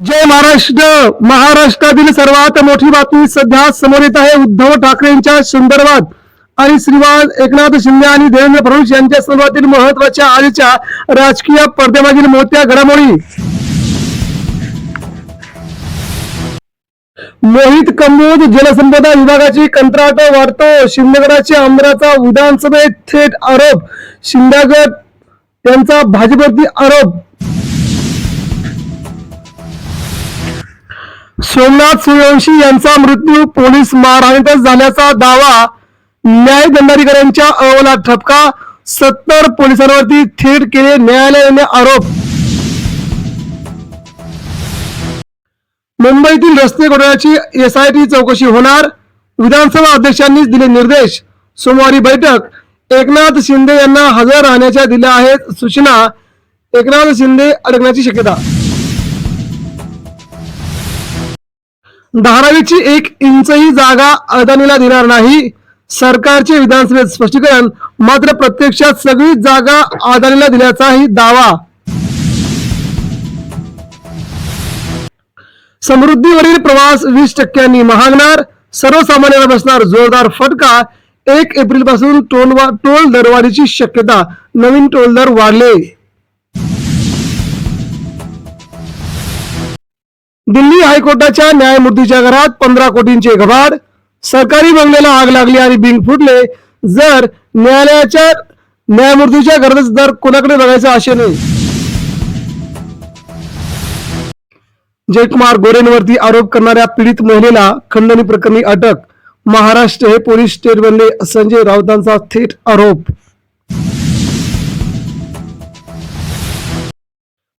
जय महाराष्ट्र. महाराष्ट्रातील सर्वात मोठी बातमी सध्या समोर येत आहे. उद्धव ठाकरेंच्या संदर्भात आणि श्रीमान एकनाथ शिंदे आणि देवेंद्र फडणवीस यांच्या संदर्भातील महत्त्वाच्या आजच्या राजकीय पडद्यामागील मोठ्या घडामोडी. मोहित कंबोज जलसंपदा विभागाची कंत्राट वाढतो. शिंदेगडाच्या आमदाराचा विधानसभेत थेट आरोप. शिंदेगड यांचा भाजपवरती आरोप. सोमनाथ सूर्यवंशी यांचा मृत्यू पोलीस मारहाणीतच झाल्याचा दावा न्याय दंडाधिकाऱ्यांच्या अहवालात ठपका सत्तर पोलिसांवरती थेट केले न्यायालयाने आरोप. मुंबईतील रस्ते घोटाळ्याची एसआयटी चौकशी होणार विधानसभा अध्यक्षांनीच दिले निर्देश. सोमवारी बैठक. एकनाथ शिंदे यांना हजर राहण्याच्या दिल्या आहेत सूचना. एकनाथ शिंदे अडकण्याची शक्यता. धारावीची एक इंचही जागा अदानीला देणार नाही. सरकारचे विधानसभेत स्पष्टीकरण मात्र प्रत्यक्षात सगळी जागा अदानीला दिल्याचाही दावा. समृद्धीवरील प्रवास वीस टक्क्यांनी महागणार सर्वसामान्यांना बसणार जोरदार फटका. एक एप्रिलपासून टोल टोल दरवाढीची शक्यता नवीन टोल दर वाढले. दिल्ली हायकोर्टाच्या न्यायमूर्तीच्या घरात पंधरा कोटींचे घबाड सरकारी बंगल्याला आग लागली आणि बिंग फुटले जर न्यायालयाच्या न्यायमूर्तीच्या घरातच दर कोणाकडे बघायचा नाही. जयकुमार गोरेंवरती आरोप करणाऱ्या पीडित महिलेला खंडणी प्रकरणी अटक महाराष्ट्र हे पोलीस स्टेट बनले संजय राऊतांचा थेट आरोप.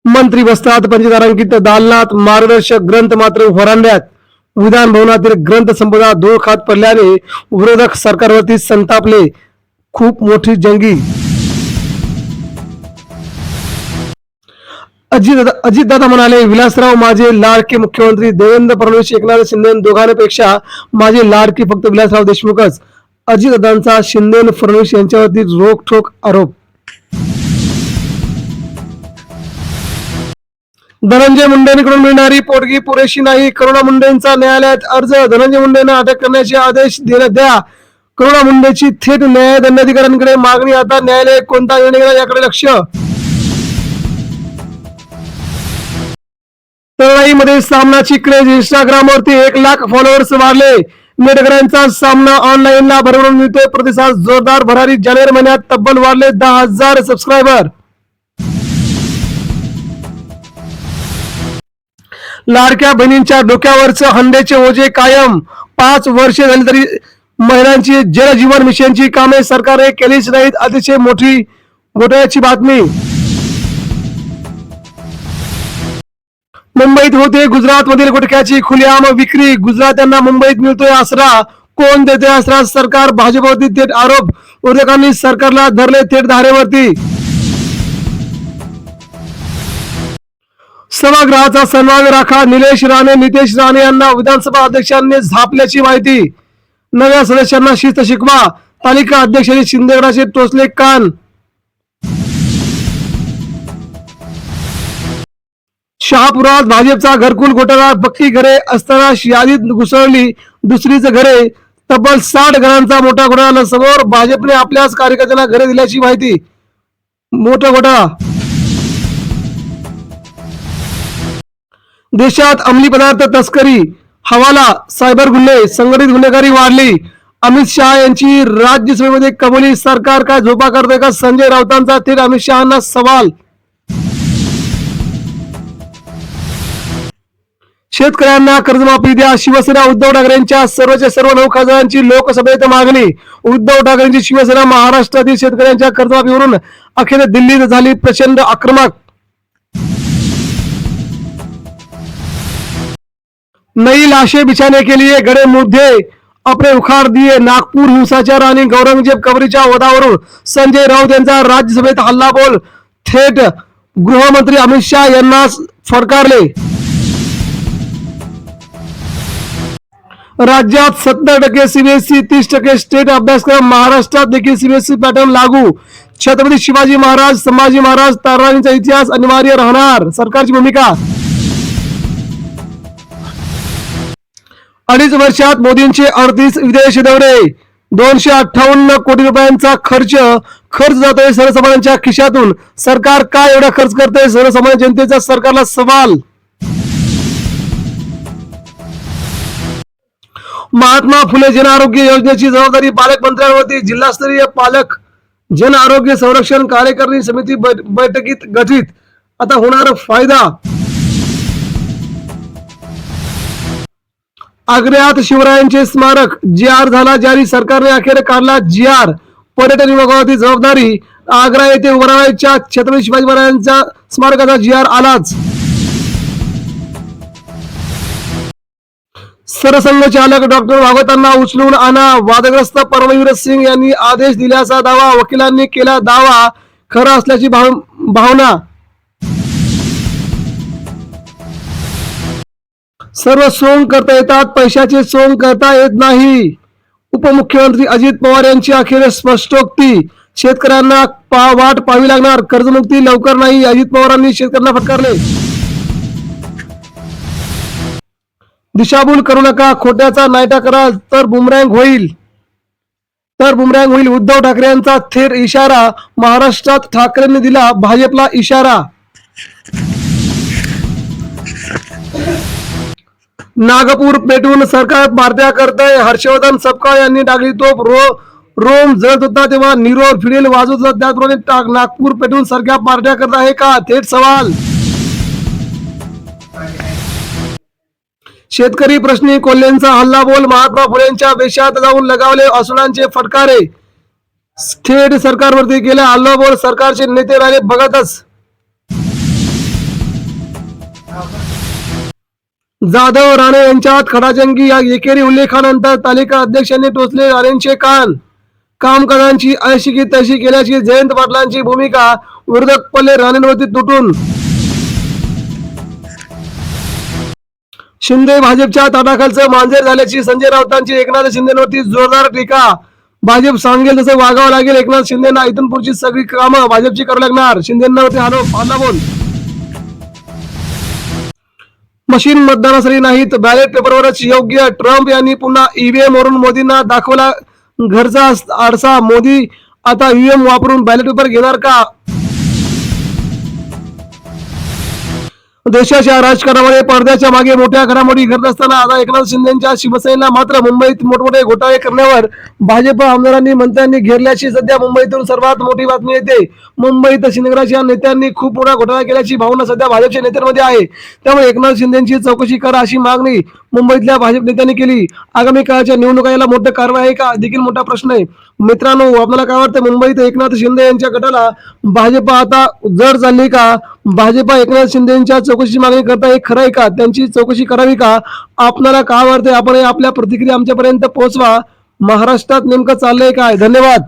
मंत्री बसतात पंचतारांकित दालनात मार्गदर्शक ग्रंथ मात्र होरांड्यात विधान भवनातील ग्रंथ संपदा धूळ खात पडल्याने विरोधक सरकारवरती संतापले. खूप मोठी जंगी. अजित अजितदादा म्हणाले विलासराव माझे लाडके मुख्यमंत्री देवेंद्र फडणवीस एकनाथ शिंदे दोघांपेक्षा माझे लाडके फक्त विलासराव देशमुखच. अजितदादांचा शिंदे फडणवीस यांच्यावरती रोखठोक आरोप. धनंजय मुंडेंकडून मिळणारी पोटगी पुरेशी नाही. करुणा मुंडेंचा न्यायालयात अर्ज. धनंजय मुंडेंना अटक करण्याचे आदेश देण्यात द्या. करुणा मुंडेची थेट न्याय दंडाधिकाऱ्यांकडे मागणी. आता न्यायालय कोणता निर्णय घेणार याकडे लक्ष. तळाईमध्ये सामनाची क्रेज इंस्टाग्रामवरती एक लाख फॉलोअर्स वाढले. नेटकऱ्यांचा सामना ऑनलाईनला भरवून मिळतोय. प्रतिसाद जोरदार. भरारी जानेवारी महिन्यात तब्बल वाढले दहा हजार सबस्क्रायबर लाडक्या बहिणींच्या डोक्यावरचं हंड्याचे ओझे कायम. पाच वर्षे झाली तरी महिलांची जल जीवन मिशनची कामे सरकारने केलीच नाहीत. अतिशय मोठी घोटाळ्याची बातमी. मुंबईत होते गुजरात मधील गुटख्याची खुलेआम विक्री. गुजरात्यांना मुंबईत मिळतोय आसरा. कोण देते आसरा? सरकार भाजपवरती थेट आरोप. विरोधकांनी सरकारला धरले थेट धारेवरती. सभागृहाचा सन्मान राखा. निलेश राणे नितेश राणे यांना विधानसभा अध्यक्षांनी झापल्याची माहिती. नव्या सदस्यांना शिस्त शिकवा. तालिका अध्यक्षांनी शिंदेगडाचे टोचले कान. शहापुरात भाजपचा घरकुल घोटाळा पक्की घरे असताना यादीत घुसळली दुसरीच घरे. तब्बल साठ घरांचा मोठा घोटाळा समोर भाजपने आपल्याच कार्यकर्त्यांना घरे दिल्याची माहिती. मोठा घोटाळा. देशात अंमली पदार्थ तस्करी हवाला सायबर गुन्हे संघटित गुन्हेगारी वाढली. अमित शहा यांची राज्यसभेमध्ये कबुली. सरकार काय झोपा करते का? संजय राऊतांचा थेट अमित शहाना सवाल. शेतकऱ्यांना कर्जमाफी द्या. शिवसेना उद्धव ठाकरेंच्या सर्वच्या सर्व नऊ खासदारांची लोकसभेत मागणी. उद्धव ठाकरेंची शिवसेना महाराष्ट्रातील शेतकऱ्यांच्या कर्जमाफीवरून अखेर दिल्लीत झाली प्रचंड आक्रमक. नई लाशें बिछाने के लिए गड़े मुद्दे अपने उखाड़ दिए। नागपूर हिंसाचार आणि गौरंगजेब कबरीच्या वदावरून संजय राऊत यांचा राज्यसभेत हल्लाबोल थेट गृहमंत्री अमित शहा यांना फडकारले. राज्यात सत्तर टक्के सीबीएसई तीस टक्के स्टेट अभ्यासक्रम महाराष्ट्रात देखील सीबीएसई पॅटर्न लागू. छत्रपती शिवाजी महाराज संभाजी महाराज ताराणीचा इतिहास अनिवार्य राहणार. सरकारची भूमिका अडीच वर्षात मोदींचे अडतीस विदेश दौरे दोनशे अठ्ठावन्न कोटी रुपयांचा खर्च खर्च जातोय सर्वसामान्यांच्या खिशातून. सरकार काय एवढा खर्च करतोय? सर्वसामान्य जनतेचा सरकारला सवाल. महात्मा फुले जन आरोग्य योजनेची जबाबदारी पालकमंत्र्यांवरती जिल्हास्तरीय पालक जन आरोग्य संरक्षण कार्यकारिणी समिती बैठकीत गठीत. आता होणार फायदा आग्र्यात शिवरायांचे स्मारक. जी आर झाला जारी सरकारने अखेर काढला जी आर पर्यटन विभागावरती जबाबदारी. आग्रा येथे उभारायच्या छत्रपती शिवाजी महाराजांच्या स्मारकाचा जी आर आलाच सरसंघचालक डॉक्टर भागवतांना उचलून आणा. वादग्रस्त परमवीर सिंग यांनी आदेश दिल्याचा दावा. वकिलांनी केला दावा. खरा असल्याची भाव- भावना. सर्व सोंग करता येतात पैशाचे सोंग करता येत नाही. उपमुख्यमंत्री अजित पवार यांची अखेर स्पष्टोक्ती. शेतकऱ्यांना पा वाट पाहावी लागणार कर्जमुक्ती लवकर नाही अजित पवारांनी शेतकऱ्यांना फटकारले. दिशाभूल करू नका खोट्याचा नायटा करा तर बुमरँग होईल. तर बुमरँग होईल उद्धव ठाकरे यांचा थेर इशारा महाराष्ट्रात ठाकरेंनी दिला भाजपला इशारा. नागपूर पेटवून सरकार भारत्या करताय. हर्षवर्धन सपकाळ यांनी टाकली तोफ. रो रोम जळत होता तेव्हा निरोर फिडेल वाजवत होता. त्याचप्रमाणे नागपूर पेटवून सरकार पार्ट्या करत आहे का? थेट सवाल. शेतकरी प्रश्नी कोल्हेंचा हल्ला बोल. महात्मा फुलेंच्या वेशात जाऊन लगावले असुरांचे फटकारे. थेट सरकारवरती गेल्या हल्ला बोल. सरकारचे नेते राहिले बघतच जाधव राणे यांच्यात खडाजंगी या एकेरी उल्लेखानंतर तालिका अध्यक्षांनी टोचले. राणेंचे कान कामकाजांची अशी की तशी केल्याची जयंत पाटलांची भूमिका विरोधक पल्ले राणेंवरती तुटून. शिंदे भाजपच्या ताटाखालचं मांजर झाल्याची संजय राऊतांची एकनाथ शिंदेवरती जोरदार टीका. भाजप सांगेल तसं वागावं लागेल. एकनाथ शिंदेना इथून पुढची सगळी कामं भाजपची करू लागणार. शिंदेना होते हॅलो हल्ला बोल मशीन मतदानासाठी नाहीत. बॅलेट पेपरवरच योग्य ट्रम्प यांनी पुन्हा ईव्हीएम वरून मोदींना दाखवला घरचा आरसा मोदी आता ईव्हीएम वापरून बॅलेट पेपर घेणार का? देशाच्या राजकारणामध्ये पडद्याच्या मागे मोठ्या घडामोडी घडत असताना आता एकनाथ शिंदेच्या शिवसेनेला मात्र मुंबईत मोठमोठे घोटाळे करण्यावर भाजप आमदारांनी मंत्र्यांनी घेरल्याची सध्या मुंबईतून सर्वात मोठी बातमी येते. मुंबईत शिंदेगडाच्या नेत्यांनी खूप मोठा घोटाळा केल्याची भावना सध्या भाजपच्या नेत्यांमध्ये आहे. त्यामुळे एकनाथ शिंदेची चौकशी करा अशी मागणी मुंबईतल्या भाजप नेत्यांनी केली. आगामी काळाच्या निवडणुका याला मोठं कारवाई आहे का? देखील मोठा प्रश्न आहे. मित्रांनो आपल्याला काय वाटतं मुंबईत एकनाथ शिंदे यांच्या गटाला भाजप आता जड चालली का? भाजप एकनाथ शिंदे यांच्या चौकशीची मागणी करता हे खरं आहे का? त्यांची चौकशी करावी का? आपल्याला काय वाटतंय आपण आपल्या प्रतिक्रिया आमच्यापर्यंत पोहोचवा. महाराष्ट्रात नेमकं चाललंय काय? धन्यवाद.